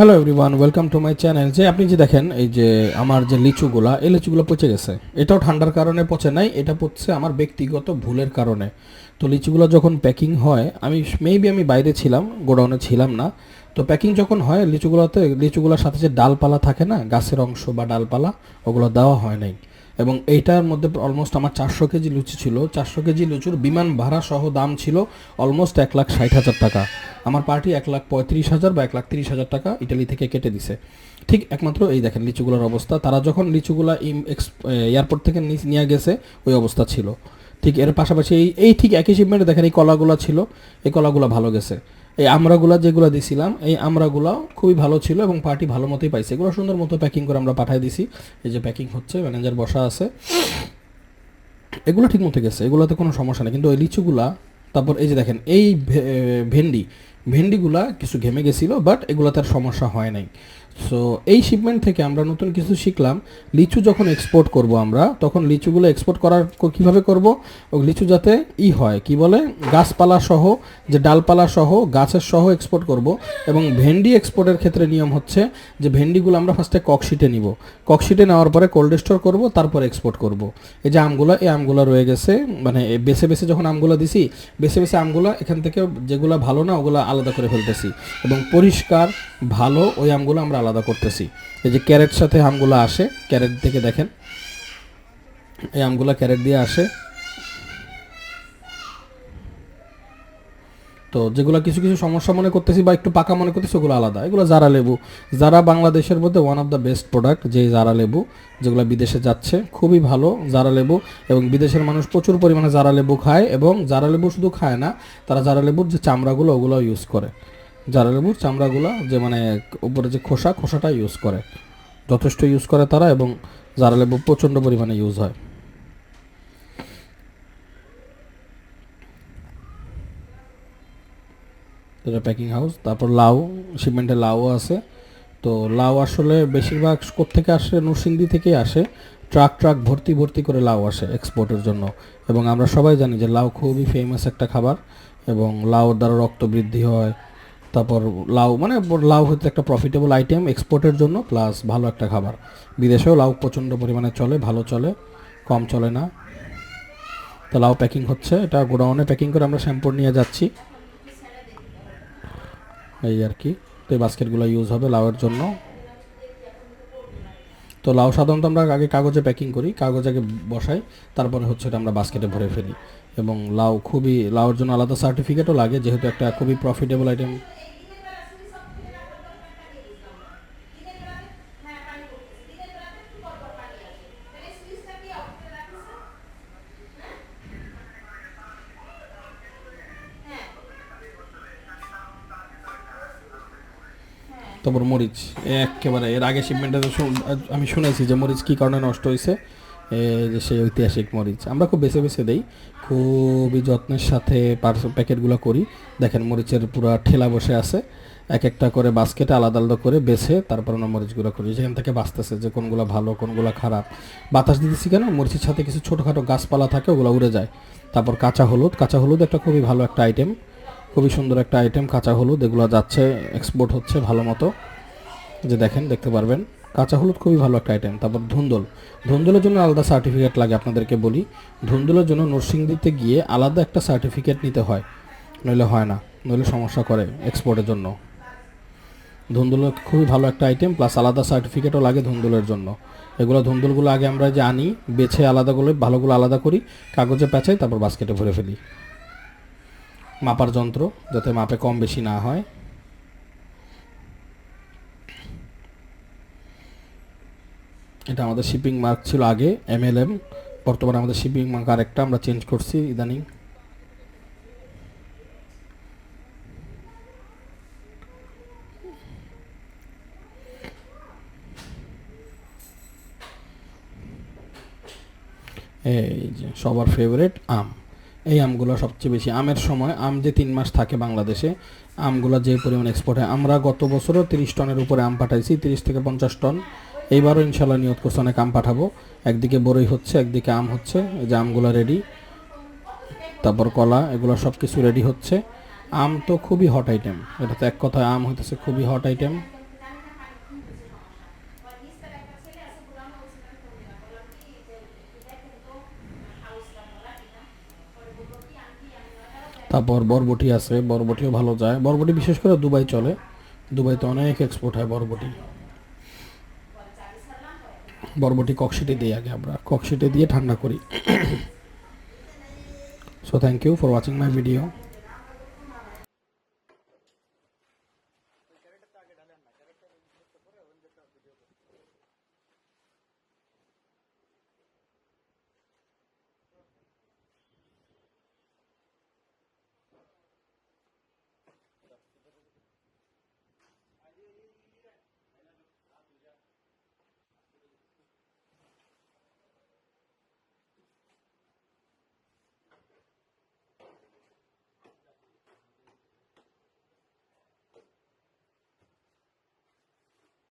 Hello everyone welcome to my channel যে আপনি যে দেখেন, এই যে আমার যে লিচুগুলা, এই লিচুগুলো পচে গেছে। এটাও ঠান্ডার কারণে পচে নাই, এটা পচছে আমার ব্যক্তিগত ভুলের কারণে। তো লিচুগুলো যখন প্যাকিং হয়, আমি মেবি আমি বাইরে ছিলাম, গোডাউনে ছিলাম না। তো প্যাকিং যখন হয়, লিচুগুলোতে, লিচুগুলোর সাথে যে ডালপালা থাকে না, গাছের অংশ বা ডালপালা, ওগুলো দেওয়া হয় নাই। এবং এইটার মধ্যে অলমোস্ট আমার চারশো কেজি লুচি ছিল। চারশো কেজি লুচুর বিমান ভাড়া সহ দাম ছিল অলমোস্ট এক লাখ ষাট হাজার টাকা। আমার পার্টি এক লাখ পঁয়ত্রিশ হাজার বা এক লাখ তিরিশ হাজার টাকা ইটালি থেকে কেটে দিছে। ঠিক একমাত্র এই দেখেন লিচুগুলোর অবস্থা। তারা যখন লিচুগুলা এয়ারপোর্ট থেকে নিয়ে গেছে, ওই অবস্থা ছিল। ঠিক এর পাশাপাশি এই এই ঠিক একই শিপমেন্টে দেখেন এই কলাগুলা ছিল। এই কলাগুলা ভালো গেছে। এই আমরাগুলা যেগুলো দিছিলাম, এই আমরাগুলা খুবই ভালো ছিল এবং পার্টি ভালো মতোই পাইছে। এগুলো সুন্দর মতো প্যাকিং করে আমরা পাঠিয়ে দিছি। এই যে প্যাকিং হচ্ছে ম্যানেজার বসা আছে। এগুলো ঠিক মতো গেছে, এগুলোতে কোনো সমস্যা নেই। কিন্তু ওই লিচুগুলা, তারপর এই যে দেখেন, এই ভেন্ডি, ভেন্ডিগুলা কিছু ঘেমে গেছিল বাট এগুলোতে আর সমস্যা হয় নাই। সো এই শিপমেন্ট থেকে আমরা নতুন কিছু শিখলাম। লিচু যখন এক্সপোর্ট করব আমরা, তখন লিচুগুলো এক্সপোর্ট করার কীভাবে করব? ও লিচু যাতে ই হয়, কি বলে? গাছপালা সহ, যে ডালপালা সহ, গাছের সহ এক্সপোর্ট করব। এবং ভেন্ডি এক্সপোর্টের ক্ষেত্রে নিয়ম হচ্ছে যে ভেন্ডিগুলো আমরা ফার্স্টে ককশিটে নিব। ককশিটে নেওয়ার পরে কোল্ড স্টোর করব, তারপর এক্সপোর্ট করব। এই যে আমগুলো, এই আমগুলো রয়ে গেছে মানে বেছে বেছে যখন আমগুলো দিছি, বেছে বেছে আমগুলো এখান থেকে যেগুলো ভালো না, ওগুলো আলাদা করে ফেলতেছি। এবং পরিষ্কার ভালো ওই আমগুলো আমরা আলাদা করতেছি। এই যে ক্যারেট সাথে আমগুলো আসে, ক্যারেট থেকে দেখেন। এই আমগুলো ক্যারেট দিয়ে আসে। তো যেগুলো কিছু কিছু সমস্যা মনে করতেছি বা একটু পাকা মনে করতেছি, ওগুলো আলাদা। এগুলো জারা লেবু। যারা বাংলাদেশের মধ্যে one of the best product যে জারা লেবু, যেগুলো বিদেশে যাচ্ছে, খুবই ভালো জারা লেবু। এবং বিদেশের মানুষ প্রচুর পরিমাণে জারা লেবু খায় এবং জারা লেবু শুধু খায় না, তারা জারা লেবুর যে চামড়াগুলো, ওগুলো ইউজ করে। জারা লেবুর চামড়াগুলো যে মানে উপরে যে খোসা, খোসাটা ইউজ করে। যথেষ্ট ইউজ করে তারা এবং জারা লেবু প্রচণ্ড পরিমাণে ইউজ হয়। এটা প্যাকিং হাউস তারপর লাউ, সিমেন্টের লাউও আছে। তো লাউ আসলে বেশিরভাগ থেকে আসে? নরসিংদী থেকেই আসে। ট্রাক ট্রাক ভর্তি ভর্তি করে লাউ আসে এক্সপোর্টের জন্য। এবং আমরা সবাই জানি যে লাউ খুবই ফেমাস একটা খাবার এবং লাউর দ্বারা রক্ত বৃদ্ধি হয়। তারপর লাউ মানে লাউ হচ্ছে একটা প্রফিটেবল আইটেম এক্সপোর্টের জন্য প্লাস ভালো একটা খাবার। বিদেশেও লাউ প্রচণ্ড পরিমাণে চলে, ভালো চলে, কম চলে না। তো লাউ প্যাকিং হচ্ছে, এটা গোডাউনে প্যাকিং করে আমরা শ্যাম্পুর নিয়ে যাচ্ছি। এই আর কি, তো এই বাস্কেটগুলো ইউজ হবে লাউয়ের জন্য। তো লাউ সাধারণত আমরা আগে কাগজে প্যাকিং করি, কাগজ আগে বসাই, তারপরে হচ্ছে এটা আমরা বাস্কেটে ভরে ফেলি। এবং লাউ খুবই, লাউয়ের জন্য আলাদা সার্টিফিকেটও লাগে, যেহেতু একটা খুবই প্রফিটেবল আইটেম তারপর মরিচ একেবারে এর আগে শিপমেন্টে আমি শুনেছি যে মরিচ কী কারণে নষ্ট হয়েছে যে সেই ঐতিহাসিক মরিচ। আমরা খুব বেছে বেছে দেই, খুবই যত্নের সাথে প্যাকেটগুলো করি। দেখেন মরিচের পুরো ঠেলা বসে আছে এক একটা করে বাস্কেটে আলাদা আলাদা করে বেছে তারপর আমরা মরিচগুলো করি। যেখান থেকে বাঁচতেছে যে কোনগুলো ভালো, কোনগুলো খারাপ। বাতাস দিতেছি কেন? মরিচের সাথে কিছু ছোটোখাটো গাছপালা থাকে, ওগুলো উড়ে যায়। তারপর কাঁচা হলুদ কাঁচা হলুদ একটা খুবই ভালো একটা আইটেম খুবই সুন্দর একটা আইটেম কাঁচা হলুদ, এগুলো যাচ্ছে এক্সপোর্ট হচ্ছে ভালো মতো। যে দেখেন, দেখতে পারবেন। কাঁচা হলুদ খুবই ভালো একটা আইটেম তারপর ধুন্দল। ধুন্দলের জন্য আলাদা সার্টিফিকেট লাগে আপনাদেরকে বলি। ধুন্দলের জন্য নরসিংদীতে গিয়ে আলাদা একটা সার্টিফিকেট নিতে হয়। নইলে হয় না। নইলে সমস্যা করে এক্সপোর্টের জন্য। ধুন্দুল খুবই ভালো একটা আইটেম প্লাস আলাদা সার্টিফিকেটও লাগে ধুন্দুলের জন্য। এগুলো ধুন্দুলগুলো আগে আমরা যে আনি, বেছে আলাদাগুলো ভালোগুলো আলাদা করি, কাগজে পেঁচাই তারপর বাস্কেটে ভরে ফেলি। মাপার যন্ত্র যাতে মাপে কম বেশি না হয়। এটা আমাদের শিপিং মার্ক ছিল আগে এম এল এম বর্তমানে আমাদের শিপিং মার্ক আরেকটা, আমরা চেঞ্জ করছি ইদানিং। এই যে সবার ফেভারিট আম। এই আমগুলো সবচেয়ে বেশি। আমের সময় আম যে তিন মাস থাকে বাংলাদেশে, আমগুলো যে পরিমাণ এক্সপোর্ট হয়। আমরা গত বছরও তিরিশ টনের উপরে আম পাঠাইছি, তিরিশ থেকে পঞ্চাশ টন। এইবারও ইনশাল্লাহ নিয়ত করছে অনেক আম পাঠাবো। একদিকে বড়ই হচ্ছে, একদিকে আম হচ্ছে, এই যে আমগুলো রেডি তারপর কলা, এগুলো সব কিছু রেডি হচ্ছে। আম তো খুবই হট আইটেম এটা তো এক কথায় আম হইতেছে খুবই হট আইটেম তারপর বরবটি আছে, বরবটিও ভালো যায়। বরবটি বিশেষ করে দুবাই চলে। দুবাইতে অনেক এক্সপোর্ট হয় বরবটি। বরবটি ককশিটে দিই আগে আমরা। ককশিটে দিয়ে ঠান্ডা করি। So thank you for watching my video